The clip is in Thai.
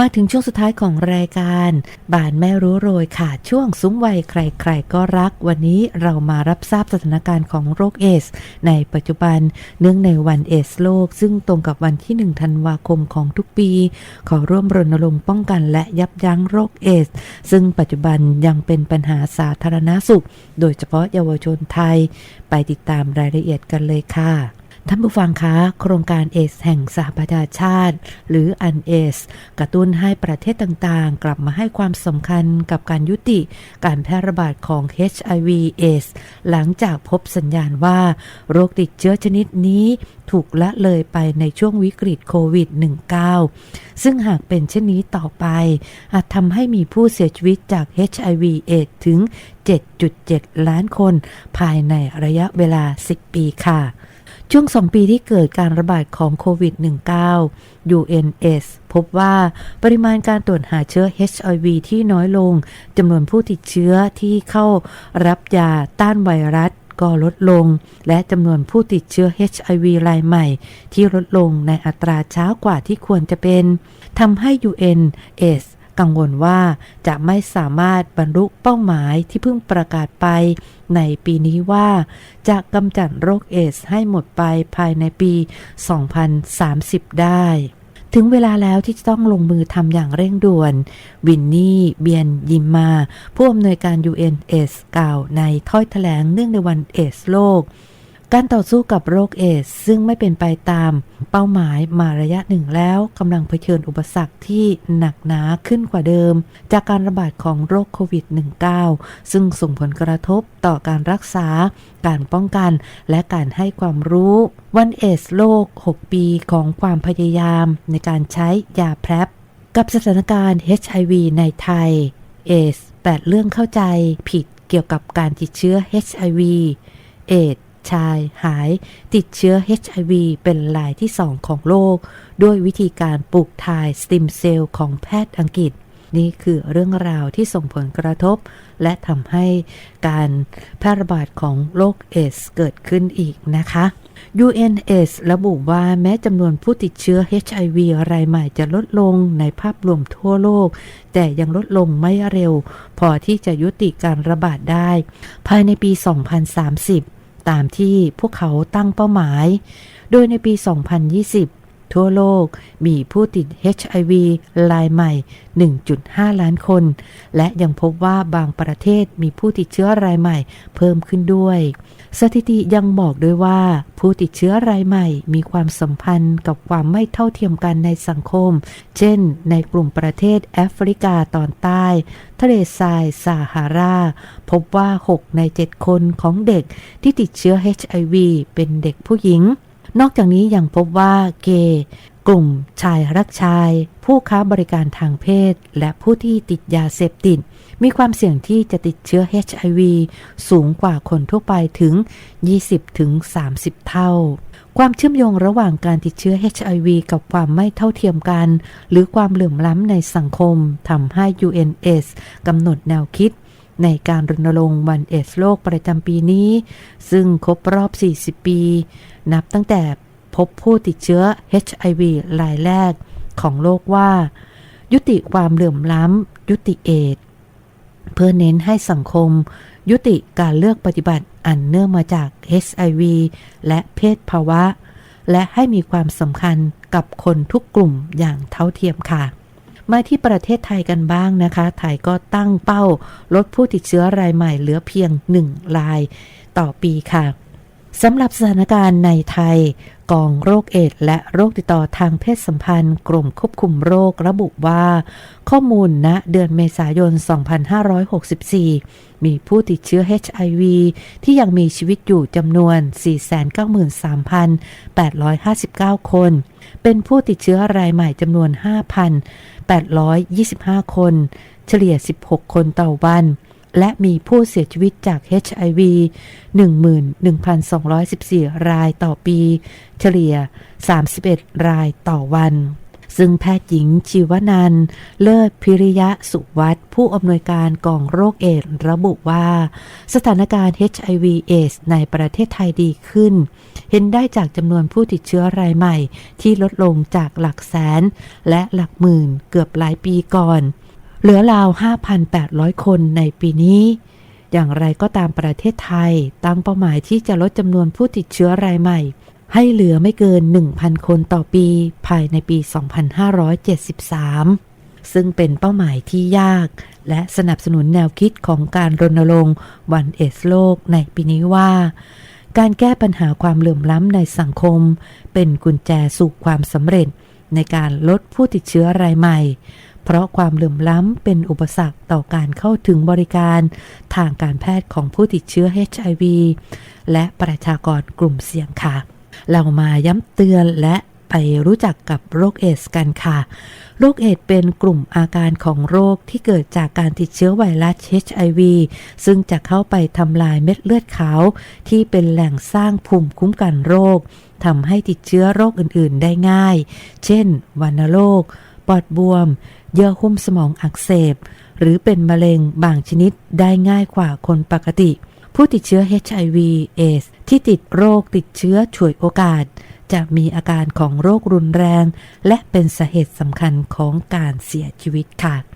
มาถึงช่วงสุดท้ายของรายการ บานแม่รู้โรยค่ะ ช่วงซุ้มวัยใคร ๆ ก็รัก วันนี้เรามารับทราบสถานการณ์ของโรคเอส ในปัจจุบันเนื่องในวันเอสโลก ซึ่งตรงกับวันที่ 1 ธันวาคมของทุกปี ขอร่วมรณรงค์ป้องกันและยับยั้งโรคเอส ซึ่งปัจจุบันยังเป็นปัญหาสาธารณสุข โดยเฉพาะเยาวชนไทย ไปติดตามรายละเอียดกันเลยค่ะ ท่านผู้ฟังคะ โครงการเอสแห่งสหประชาชาติ หรืออันเอสกระตุ้นให้ประเทศต่างๆ กลับมาให้ความสำคัญกับการยุติการแพร่ระบาดของ HIV เอสหลังจากพบสัญญาณว่า โรคติดเชื้อชนิดนี้ถูกละเลยไปในช่วงวิกฤตโควิด -19 ซึ่งหากเป็นเช่นนี้ต่อไป อาจทำให้มีผู้เสียชีวิตจาก HIV เอดถึง 7.7 ล้านคน ภายในระยะเวลา 10 ปีค่ะ ช่วง 2 ปีที่เกิดการระบาดของโควิด -19 UNS พบว่าปริมาณการตรวจหาเชื้อ HIV ที่น้อยลงจำนวนผู้ติดเชื้อที่เข้ารับยาต้านไวรัสก็ลดลง และจำนวนผู้ติดเชื้อ HIV รายใหม่ ที่ลดลงในอัตราช้ากว่าที่ควรจะเป็นทำให้ UNS กังวลว่าจะไม่สามารถบรรลุเป้าหมายที่เพิ่งประกาศไปในปีนี้ว่าจะกำจัดโรคเอสให้หมดไปภายในปี 2030 ได้ถึงเวลาแล้วที่จะต้องลงมือทำอย่างเร่งด่วน วินนี่เบียนยิมมา ผู้อำนวยการ UNS กล่าวในถ้อยแถลงเนื่องในวันเอสโลก การต่อสู้กับโรคเอสซึ่งไม่เป็นไปตามเป้าหมายมาระยะหนึ่งแล้วกำลังเผชิญอุปสรรคที่หนักหนาขึ้นกว่าเดิม จากการระบาดของโรคโควิด -19 ซึ่งส่งผลกระทบต่อการรักษา การป้องกัน และการให้ความรู้วันเอสโลก 6 ปีของความพยายามในการใช้ยาแพรบกับสถานการณ์ HIV ในไทยเอส8เรื่องเข้าใจผิดเกี่ยวกับการติดเชื้อ HIV เอด ชายหายติดเชื้อ HIV เป็นรายที่สองของโลก ด้วยวิธีการปลูกถ่ายสติมเซลล์ของแพทย์อังกฤษ นี่คือเรื่องราวที่ส่งผลกระทบ และทำให้การแพร่ระบาดของโรคเอสเกิดขึ้นอีกนะคะ UNS ระบุว่าแม้จำนวนผู้ติดเชื้อ HIV รายใหม่จะลดลงในภาพรวมทั่วโลก แต่ยังลดลงไม่เร็ว พอที่จะยุติการระบาดได้ ภายในปี 2030 ตามที่พวกเขาตั้งเป้าหมาย โดยในปี 2020 ทั่วโลก มีผู้ติด HIV รายใหม่ 1.5 ล้านคน และยังพบว่าบางประเทศมีผู้ติดเชื้อรายใหม่เพิ่มขึ้นด้วย สถิติยังบอกด้วยว่า ผู้ติดเชื้อรายใหม่มีความสัมพันธ์กับความไม่เท่าเทียมกันในสังคม เช่น ในกลุ่มประเทศแอฟริกาตอนใต้ ทะเลทรายซาฮารา พบว่า 6 ใน 7 คนของเด็กที่ติดเชื้อ HIV เป็นเด็กผู้หญิง นอกจากนี้ยังพบว่าเกย์กลุ่มชายรักชาย ผู้ค้าบริการทางเพศ และผู้ที่ติดยาเสพติด มีความเสี่ยงที่จะติดเชื้อ HIV สูงกว่าคนทั่วไปถึง 20-30 เท่า ความเชื่อมโยงระหว่างการติดเชื้อ HIV กับความไม่เท่าเทียมกัน หรือความเหลื่อมล้ำในสังคมทำให้ UNS กำหนดแนวคิด ในการรณรงค์วันเอสโลกประจำปีนี้ ซึ่งครบรอบ 40 ปี นับตั้งแต่พบผู้ติดเชื้อ HIV รายแรกของโลกว่า ยุติความเหลื่อมล้ำ ยุติเอดเพื่อเน้นให้สังคม ยุติการเลือกปฏิบัติอันเนื่องมาจาก HIV และเพศภาวะ และให้มีความสำคัญกับคนทุกกลุ่มอย่างเท่าเทียมค่ะ มาที่ประเทศไทยกันบ้างนะคะ ไทยก็ตั้งเป้า ลดผู้ติดเชื้อรายใหม่เหลือเพียง 1 รายต่อปีค่ะสำหรับสถานการณ์ในไทย กองโรคเอดส์และโรคติดต่อทางเพศสัมพันธ์ กรมควบคุมโรคระบุว่า ข้อมูลณเดือนเมษายน 2564 มีผู้ติดเชื้อ HIV ที่ยังมีชีวิตอยู่จำนวน 493,859 คน เป็นผู้ติดเชื้อรายใหม่จำนวน 5,825 คน เฉลี่ย 16 คนต่อวัน และมีผู้เสียชีวิตจาก HIV 11,214 รายต่อปี เฉลี่ย 31 รายต่อวันซึ่งแพทย์หญิงชีวนันเลิศพิริยะสุวัตผู้อำนวยการกองโรคเอดส์ระบุว่า สถานการณ์ HIV เอสในประเทศไทยดีขึ้น เห็นได้จากจำนวนผู้ติดเชื้อรายใหม่ที่ลดลงจากหลักแสน และหลักหมื่นเกือบหลายปีก่อน เหลือราว 5,800 คนในปีนี้ อย่างไรก็ตามประเทศไทย ตั้งเป้าหมายที่จะลดจำนวนผู้ติดเชื้อรายใหม่ ให้เหลือไม่เกิน 1,000 คนต่อปี ภายในปี 2573ซึ่งเป็นเป้าหมายที่ยาก และสนับสนุนแนวคิดของการรณรงค์วันเอสโลกในปีนี้ว่า การแก้ปัญหาความเหลื่อมล้ำในสังคม เป็นกุญแจสู่ความสำเร็จในการลดผู้ติดเชื้อรายใหม่ เพราะความเหลื่อมล้ำเป็นอุปสรรคต่อการเข้าถึงบริการทางการแพทย์ของผู้ติดเชื้อ HIV และประชากรกลุ่มเสี่ยงค่ะ เรามาย้ำเตือนและไปรู้จักกับโรคเอดส์กันค่ะ โรคเอดส์เป็นกลุ่มอาการของโรคที่เกิดจากการติดเชื้อไวรัส HIV ซึ่งจะเข้าไปทำลายเม็ดเลือดขาว ที่เป็นแหล่งสร้างภูมิคุ้มกันโรคทำให้ติดเชื้อโรคอื่น ๆ ได้ง่าย เช่น วัณโรค ปอดบวม เยื่อหุ้มสมองอักเสบ หรือเป็นมะเร็งบางชนิดได้ง่ายกว่าคนปกติ ผู้ติดเชื้อ HIV เอสที่ติดโรคติดเชื้อฉวยโอกาส จะมีอาการของโรครุนแรง และเป็นสาเหตุสำคัญของการเสียชีวิตค่ะ